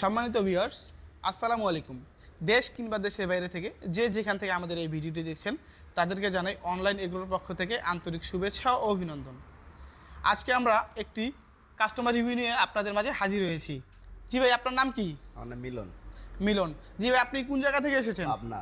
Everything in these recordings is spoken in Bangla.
সম্মানিত ভিউয়ার্স আসসালামু আলাইকুম। দেশ কিংবা দেশের বাইরে থেকে যে যেখান থেকে আমাদের এই ভিডিওটি দেখছেন তাদেরকে জানাই অনলাইন এগুলোর পক্ষ থেকে আন্তরিক শুভেচ্ছা ও অভিনন্দন। আজকে আমরা একটি কাস্টমার রিভিউ নিয়ে আপনাদের মাঝে হাজির হয়েছি। জি ভাই আপনার নাম কি? আমার নাম মিলন। মিলন। জি ভাই আপনি কোন জায়গা থেকে এসেছেন? আপনা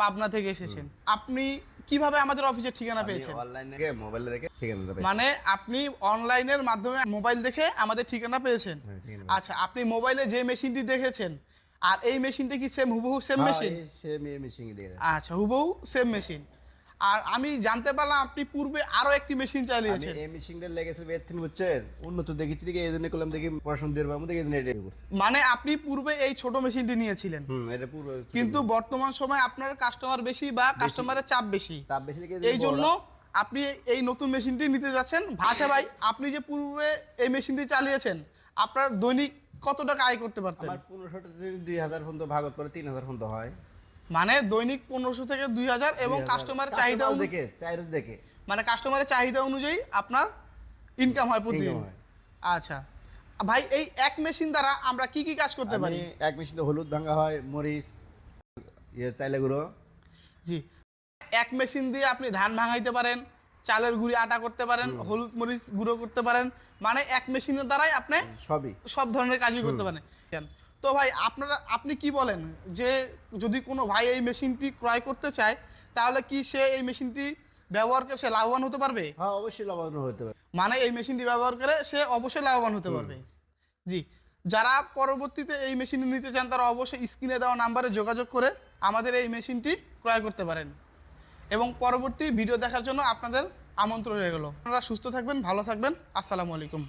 পাবনা থেকে এসেছেন। আপনি কীভাবে আমাদের অফিসের ঠিকানা পেয়েছেন? অনলাইনে মোবাইলে দেখে পেয়েছি। মানে আপনি অনলাইনের মাধ্যমে মোবাইল দেখে আমাদের ঠিকানা পেয়েছেন? হ্যাঁ, ঠিকানা আচ্ছা আপনি মোবাইলে যে মেশিনটি দেখেছেন আর এই মেশিনটি কি সেম হুবহু সেম মেশিন হ্যাঁ, সে মেয়ে মেশিন আচ্ছা হুবহু সেম মেশিন আর আমি জানতে পারলাম আপনি পূর্বে আরও একটি মেশিন চালিয়েছেন। এই মেশিনটা লেগেছে বের তিন বছর উন্নত দেখেছি দেখে এই জন্য করলাম দেখি পড়াশোনা দিয়ে পাবো দেখে এই এটা করছি। মানে আপনি পূর্বে এই ছোট মেশিনটি নিয়েছিলেন। হুম এটা পুরো কিন্তু বর্তমান সময় আপনার কাস্টমার বেশি বা কাস্টমারের চাপ বেশি। চাপ বেশি এই জন্য আপনি এই নতুন মেশিনটি নিতে যাচ্ছেন। ভাষা ভাই আপনি যে পূর্বে এই মেশিনটি চালিয়েছেন আপনার দৈনিক কত টাকা আয় করতে পারতেন? আমার পনেরোশো দুই হাজার পর্যন্ত ভাগত পরে তিন হাজার পর্যন্ত হয়। মানে দৈনিক পনেরোশো থেকে দুই হাজার এবং 2000 কাস্টমারের চাহিদা দেখে চাহিদা দেখে। মানে কাস্টমারের চাহিদা অনুযায়ী আপনার ইনকাম হয় প্রতিদিন। আচ্ছা। ভাই এই এক মেশিন দ্বারা আমরা কি কি কাজ করতে পারি? এক মেশিনে হলুদ ভাঙা হয় মরিচ ইয়ে চাইলে গুঁড়ো। জি। এক মেশিন দিয়ে আপনি ধান ভাঙাইতে পারেন চালের গুঁড়ি আটা করতে পারেন হলুদ মরিচ গুঁড়ো করতে পারেন মানে এক মেশিনের দ্বারাই আপনি সবই। সব ধরনের কাজই করতে পারেন। তো ভাই আপনারা আপনি কি বলেন যে যদি কোনো ভাই এই মেশিনটি ক্রয় করতে চায় তাহলে কি সে এই মেশিনটি ব্যবহার করে সে লাভবান হতে পারবে? হ্যাঁ অবশ্যই লাভবান হতে পারে মানে এই মেশিনটি ব্যবহার করে সে অবশ্যই লাভবান হতে পারবে। জি। যারা পরবর্তীতে এই মেশিনটি নিতে চান তারা অবশ্যই স্ক্রিনে দেওয়া নাম্বারে যোগাযোগ করে আমাদের এই মেশিনটি ক্রয় করতে পারেন। এবং পরবর্তী ভিডিও দেখার জন্য আপনাদের আমন্ত্রণ রয়ে গেল আপনারা সুস্থ থাকবেন, ভালো থাকবেন। আসসালামু আলাইকুম।